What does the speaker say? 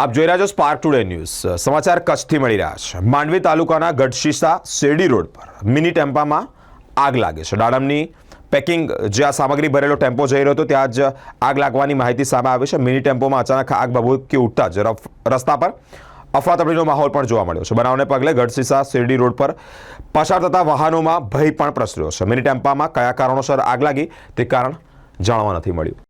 આપ જોઈ રહ્યા છો સ્પાર્ક ટુડે ન્યૂઝ સમાચાર કચ્છથી મળી રહ્યા છે. માંડવી તાલુકાના ગઢશીસા શેરડી રોડ પર મિની ટેમ્પામાં આગ લાગે છે. દાડમની પેકિંગ જે આ સામગ્રી ભરેલો ટેમ્પો જઈ રહ્યો હતો, ત્યાં જ આગ લાગવાની માહિતી સામે આવી છે. મિની ટેમ્પોમાં અચાનક આગ ભભૂકી ઉઠતા જ રફ- રસ્તા પર અફરાતફરીનો માહોલ પણ જોવા મળ્યો છે. બનાવને પગલે ગઢશીસા શેરડી રોડ પર પસાર થતા વાહનોમાં ભય પણ પ્રસર્યો છે. મિની ટેમ્પામાં કયા કારણોસર આગ લાગી તે કારણ જાણવા નથી મળ્યું.